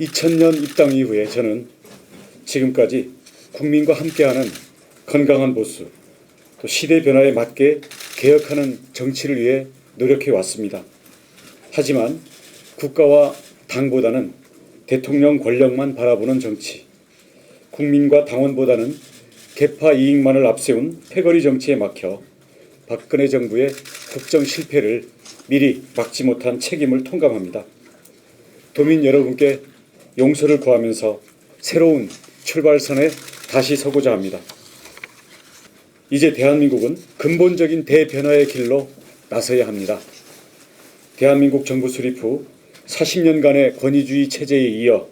2000년 입당 이후에 저는 지금까지 국민과 함께하는 건강한 보수, 또 시대 변화에 맞게 개혁하는 정치를 위해 노력해 왔습니다. 하지만 국가와 당보다는 대통령 권력만 바라보는 정치, 국민과 당원보다는 개파 이익만을 앞세운 패거리 정치에 막혀 박근혜 정부의 국정 실패를 미리 막지 못한 책임을 통감합니다. 도민 여러분께 용서를 구하면서 새로운 출발선에 다시 서고자 합니다. 이제 대한민국은 근본적인 대변화의 길로 나서야 합니다. 대한민국 정부 수립 후 40년간의 권위주의 체제에 이어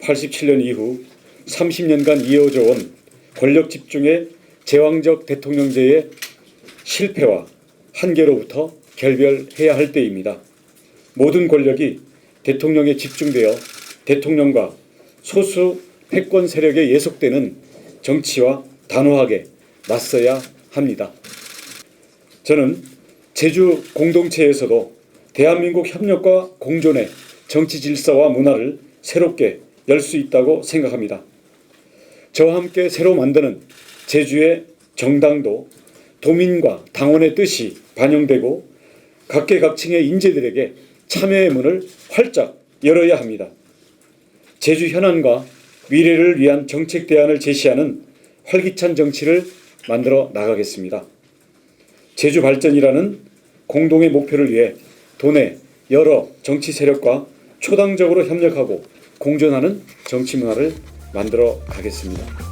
87년 이후 30년간 이어져 온 권력 집중의 제왕적 대통령제의 실패와 한계로부터 결별해야 할 때입니다. 모든 권력이 대통령에 집중되어 대통령과 소수 패권 세력에 예속되는 정치와 단호하게 맞서야 합니다. 저는 제주 공동체에서도 대한민국 협력과 공존의 정치 질서와 문화를 새롭게 열 수 있다고 생각합니다. 저와 함께 새로 만드는 제주의 정당도 도민과 당원의 뜻이 반영되고 각계각층의 인재들에게 참여의 문을 활짝 열어야 합니다. 제주 현안과 미래를 위한 정책 대안을 제시하는 활기찬 정치를 만들어 나가겠습니다. 제주 발전이라는 공동의 목표를 위해 도내 여러 정치 세력과 초당적으로 협력하고 공존하는 정치 문화를 만들어 가겠습니다.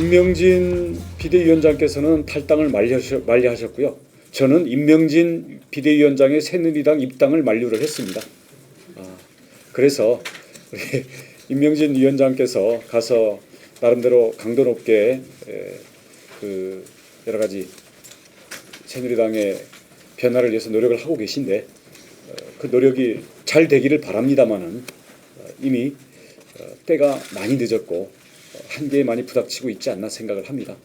임명진 비대위원장께서는 탈당을 만료하셨- 만료하셨 고요. 저는 임명진 비대위원장의 새누리당 입당을 만료를 했습니다. 아, 그래서 우리 임명진 위원장께서 가서 나름대로 강도 높게 에, 그 여러 가지 새누리당의 변화를 위해서 노력을 하고 계신데 어, 그 노력이 잘 되기를 바랍니다마는 어, 이미 어, 때가 많이 늦었고 어, 한계에 많이 부닥치고 있지 않나 생각을 합니다.